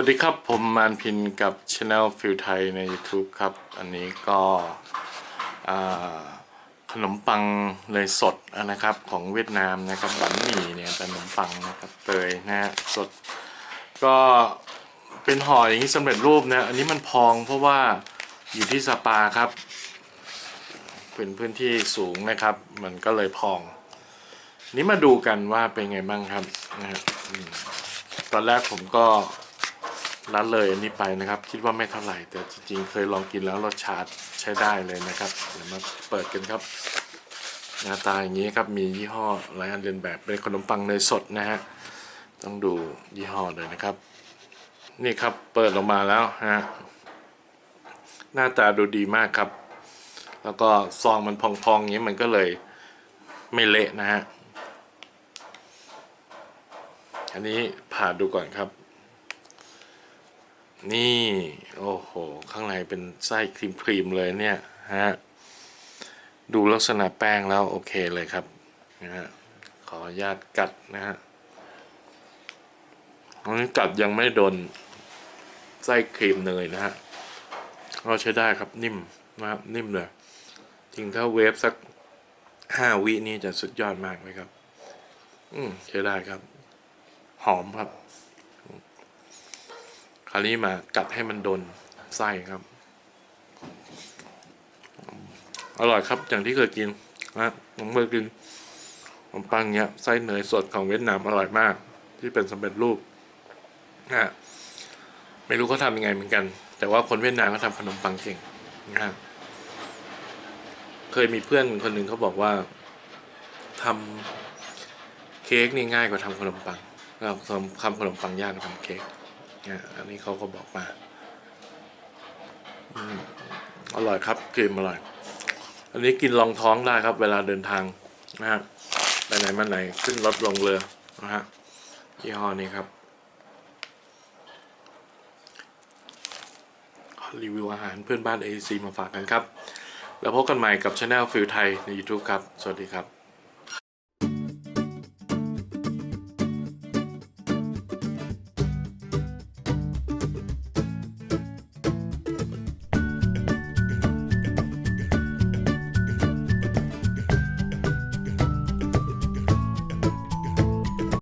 วัสดีครับ ผมมานพินกับช anel ฟิลไทยใน YouTube ครับ อันนี้ก็ขนมปังเลยสดนะครับของเวียดนามนะครับบันหมี่เนี่ยเป็นขนมปังนะครับเตยนะฮะสด ก็เป็นห่ออย่างนี้สำเร็จรูปนะอันนี้มันพองเพราะว่าอยู่ที่สปาครับ เป็นพื้นที่สูงนะครับ มันก็เลยพอง นี้มาดูกันว่าเป็นไงบ้างครับนะฮะตอนแรกผมก็ ละเลยอันนี้ไปนะครับ คิดว่าไม่เท่าไหร่ แต่จริงๆ เคยลองกินแล้วรสชาติใช้ได้เลยนะครับเดี๋ยวมาเปิดกันครับหน้าตาอย่างนี้ครับมียี่ห้อหลายอันเรียนแบบเป็นขนมปังเนยสดนะฮะต้องดูยี่ห้อเลยนะครับ นี่ครับเปิดออกมาแล้วฮะหน้าตาดูดีมากครับ แล้วก็ซองมันพองๆอย่างนี้มันก็เลยไม่เละนะฮะอันนี้ผ่าดูก่อนครับ นี่ โอ้โห ข้างในเป็นไส้ครีมครีมเลยเนี่ยฮะดูลักษณะแป้งแล้ว โอเคเลยครับนะฮะขออนุญาตกัดนะฮะอันนี้กัดยังไม่โดนไส้ครีมเนยนะฮะก็ใช้ได้ครับนิ่มนะครับนิ่มเลยจริงถ้าเวฟสักห้าวินี่จะสุดยอดมากเลยครับ อืมใช้ได้ครับ หอมครับ ราวนี้มากัดให้มันโดนไส้ครับ อร่อยครับอย่างที่เคยกินนะผมเคยกินขนมปังเนี้ยไส้เนยสดของเวียดนามอร่อยมาก ที่เป็นสำเร็จรูปนะไม่รู้เขาทำยังไงเหมือนกัน แต่ว่าคนเวียดนามเขาทำขนมปังเก่งนะเคยมีเพื่อนคนหนึ่งเขาบอกว่าทำเค้กนี่ง่ายกว่าทำขนมปังเราทำทำขนมปังยากกว่าทำเค้ก เนี่ยอันนี้เขาก็บอกมาอืมอร่อยครับกลิ่นอร่อย อันนี้กินรองท้องได้ครับ เวลาเดินทางนะฮะไปไหนมาไหนขึ้นรถลงเรือนะฮะยี่ห้อนี้ครับรีวิวอาหารเพื่อนบ้าน AC มาฝากกันครับ แล้วพบกันใหม่กับช anel ฟิลไทยใน YouTube ครับ สวัสดีครับ